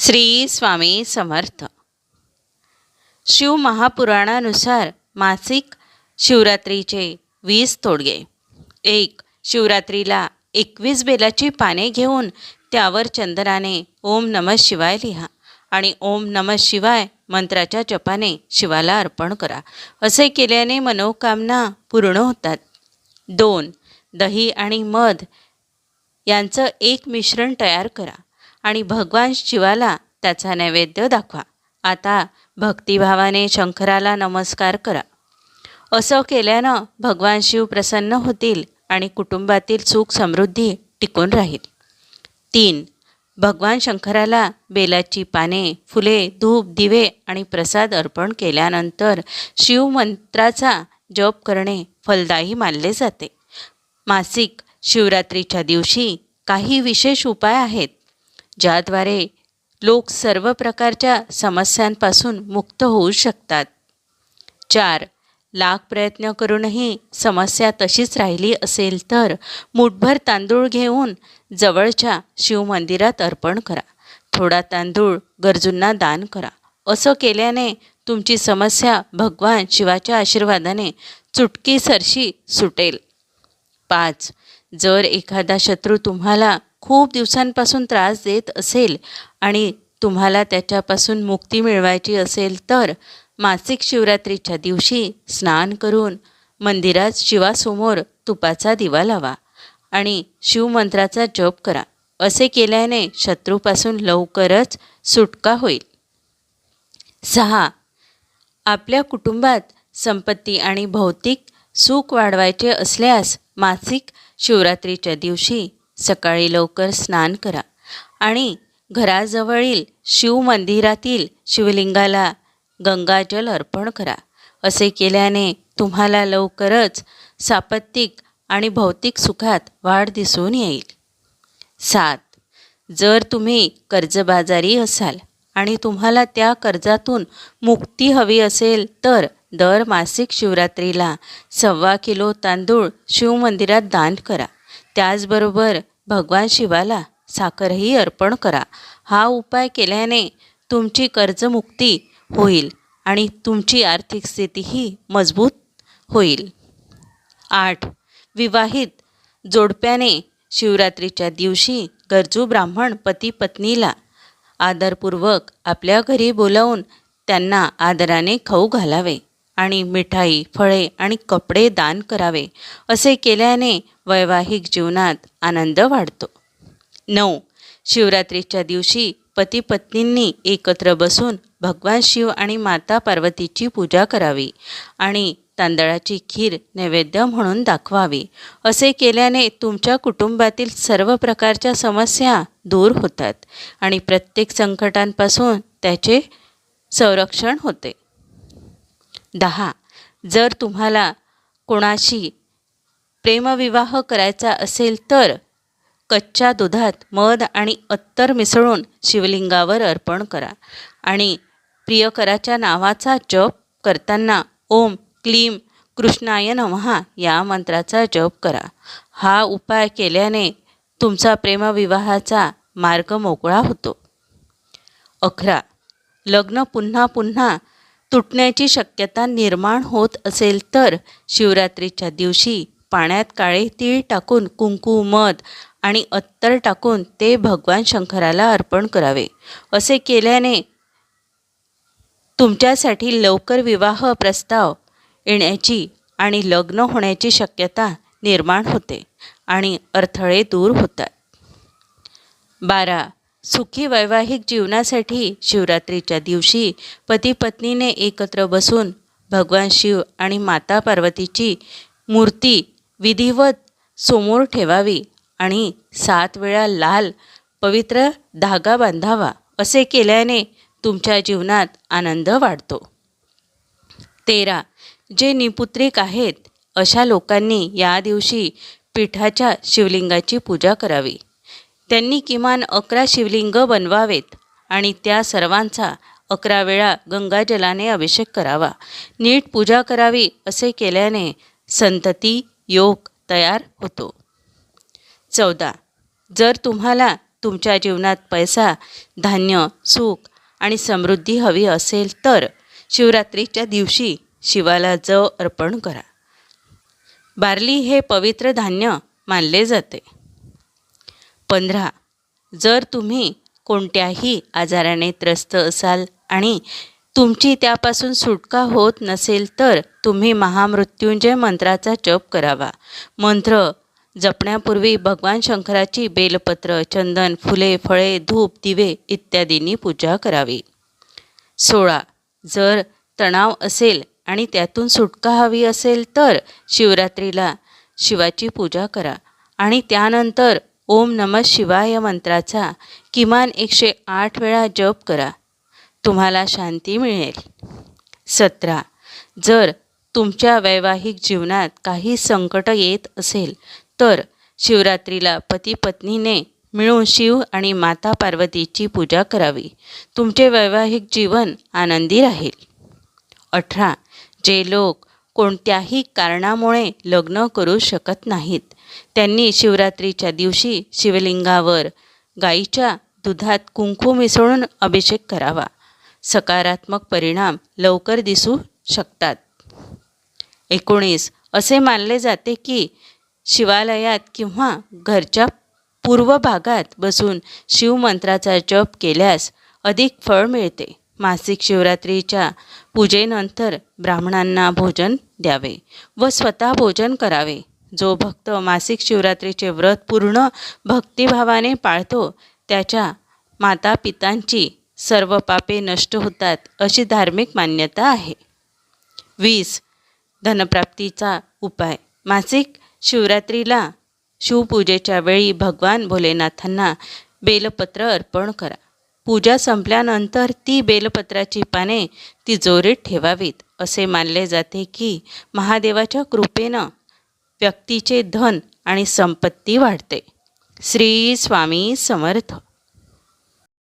श्री स्वामी समर्थ. शिव महापुराणानुसार मासिक शिवरात्रीचे वीस तोडगे. एक शिवरात्रीला एकवीस बेलाची पाने घेऊन त्यावर चंदनाने ओम नम शिवाय लिहा आणि ओम नम शिवाय मंत्राच्या जपाने शिवाला अर्पण करा. असे केल्याने मनोकामना पूर्ण होतात. दोन दही आणि मध यांचं एक मिश्रण तयार करा. आणि भगवान शिवाला त्याचा नैवेद्य दाखवा. आता भक्तिभावाने शंकराला नमस्कार करा. असं केल्यानं भगवान शिव प्रसन्न होतील आणि कुटुंबातील सुख समृद्धी टिकून राहील. तीन भगवान शंकराला बेलाची पाने फुले धूप दिवे आणि प्रसाद अर्पण केल्यानंतर शिवमंत्राचा जप करणे फलदायी मानले जाते. मासिक शिवरात्रीच्या दिवशी काही विशेष उपाय आहेत. ज्याद्वारे लोक सर्व प्रकारच्या समस्यांपासून मुक्त होऊ शकतात. चार लाख प्रयत्न करूनही समस्या तशीच राहिली असेल तर मुठभर तांदूळ घेऊन जवळच्या शिवमंदिरात अर्पण करा. थोडा तांदूळ गरजूंना दान करा. असं केल्याने तुमची समस्या भगवान शिवाच्या आशीर्वादाने चुटकीसरशी सुटेल. पाच जर एखादा शत्रू तुम्हाला खूप दिवसांपासून त्रास देत असेल आणि तुम्हाला त्याच्यापासून मुक्ती मिळवायची असेल तर मासिक शिवरात्रीच्या दिवशी स्नान करून मंदिरात शिवासमोर तुपाचा दिवा लावा आणि शिवमंत्राचा जप करा. असे केल्याने शत्रूपासून लवकरच सुटका होईल. सहा आपल्या कुटुंबात संपत्ती आणि भौतिक सुख वाढवायचे असल्यास मासिक शिवरात्रीच्या दिवशी सकाळी लवकर स्नान करा. आणि घराजवळील शिवमंदिरातील शिवलिंगाला गंगाजल अर्पण करा. असे केल्याने तुम्हाला लवकरच सापत्तिक आणि भौतिक सुखात वाढ दिसून येईल. सात. जर तुम्ही कर्जबाजारी असाल आणि तुम्हाला त्या कर्जातून मुक्ती हवी असेल तर दर मासिक शिवरात्रीला सव्वा किलो तांदूळ शिवमंदिरात दान करा. त्याचबरोबर भगवान शिवाला साखरही अर्पण करा. हा उपाय केल्याने तुमची कर्जमुक्ती होईल आणि तुमची आर्थिक स्थितीही मजबूत होईल. आठ. विवाहित जोडप्याने शिवरात्रीच्या दिवशी गरजू ब्राह्मण पती पत्नीला आदरपूर्वक आपल्या घरी बोलावून त्यांना आदराने खाऊ घालावे. आणि मिठाई फळे आणि कपडे दान करावे. असे केल्याने वैवाहिक जीवनात आनंद वाढतो. नऊ. शिवरात्रीच्या दिवशी पती पत्नींनी एकत्र बसून भगवान शिव आणि माता पार्वतीची पूजा करावी आणि तांदळाची खीर नैवेद्य म्हणून दाखवावी. असे केल्याने तुमच्या कुटुंबातील सर्व प्रकारच्या समस्या दूर होतात आणि प्रत्येक संकटांपासून त्याचे संरक्षण होते. दहा. जर तुम्हाला कोणाशी प्रेमविवाह करायचा असेल तर कच्च्या दुधात मध आणि अत्तर मिसळून शिवलिंगावर अर्पण करा. आणि प्रियकराच्या नावाचा जप करताना ओम क्लीम कृष्णाय नमहा या मंत्राचा जप करा. हा उपाय केल्याने तुमचा प्रेमविवाहाचा मार्ग मोकळा होतो. अकरा. लग्न पुन्हा पुन्हा तुटण्याची शक्यता निर्माण होत असेल तर शिवरात्रीच्या दिवशी पाण्यात काळे तीळ टाकून कुंकू मध आणि अत्तर टाकून ते भगवान शंकराला अर्पण करावे. असे केल्याने तुमच्यासाठी लवकर विवाह प्रस्ताव येण्याची आणि लग्न होण्याची शक्यता निर्माण होते आणि अडथळे दूर होतात. बारा सुखी वैवाहिक जीवनासाठी शिवरात्रीच्या दिवशी पती पत्नीने एकत्र बसून भगवान शिव आणि माता पार्वतीची मूर्ती विधिवत समोर ठेवावी आणि सात वेळा लाल पवित्र धागा बांधावा असे केल्याने तुमच्या जीवनात आनंद वाढतो. तेरा जे निपुत्रिक आहेत अशा लोकांनी या दिवशी पीठाच्या शिवलिंगाची पूजा करावी. त्यांनी किमान अकरा शिवलिंग बनवावेत आणि त्या सर्वांचा अकरा वेळा गंगाजलाने अभिषेक करावा. नीट पूजा करावी असे केल्याने संतती योग तयार होतो. चौदा. जर तुम्हाला तुमच्या जीवनात पैसा धान्य सुख आणि समृद्धी हवी असेल तर शिवरात्रीच्या दिवशी शिवाला जव अर्पण करा. बार्ली हे पवित्र धान्य मानले जाते. पंधरा. जर तुम्ही कोणत्याही आजाराने त्रस्त असाल आणि तुमची त्यापासून सुटका होत नसेल तर तुम्ही महामृत्युंजय मंत्राचा जप करावा. मंत्र जपण्यापूर्वी भगवान शंकराची बेलपत्र चंदन फुले फळे धूप दिवे इत्यादींनी पूजा करावी. सोळा. जर तणाव असेल आणि त्यातून सुटका हवी असेल तर शिवरात्रीला शिवाची पूजा करा आणि त्यानंतर ओम नमः शिवाय मंत्राचा किमान एकशे आठ वेळा जप करा. तुम्हाला शांती मिळेल. सतरा. जर तुमच्या वैवाहिक जीवनात काही संकट येत असेल तर शिवरात्रीला पती पत्नीने मिळून शिव आणि माता पार्वतीची पूजा करावी. तुमचे वैवाहिक जीवन आनंदी राहील. अठरा. जे लोक कोणत्याही कारणामुळे लग्न करू शकत नाहीत. त्यांनी शिवरात्रीच्या दिवशी शिवलिंगावर गाईच्या दुधात कुंकू मिसळून अभिषेक करावा. सकारात्मक परिणाम लवकर दिसू शकतात. एकोणीस. असे मानले जाते की शिवालयात किंवा घरच्या पूर्व भागात बसून शिवमंत्राचा जप केल्यास अधिक फळ मिळते. मासिक शिवरात्रीच्या पूजेनंतर ब्राह्मणांना भोजन द्यावे व स्वतः भोजन करावे. जो भक्त मासिक शिवरात्रीचे व्रत पूर्ण भक्तिभावाने पाळतो त्याच्या माता पितांची सर्व पापे नष्ट होतात अशी धार्मिक मान्यता आहे. वीस. धनप्राप्तीचा उपाय. मासिक शिवरात्रीला शिवपूजेच्या वेळी भगवान भोलेनाथांना बेलपत्र अर्पण करा. पूजा संपल्यानंतर ती बेलपत्राची पाने तिजोरीत ठेवावीत असे मानले जाते की महादेवाच्या कृपेनं व्यक्तीचे धन आणि संपत्ती वाढते. श्री स्वामी समर्थ.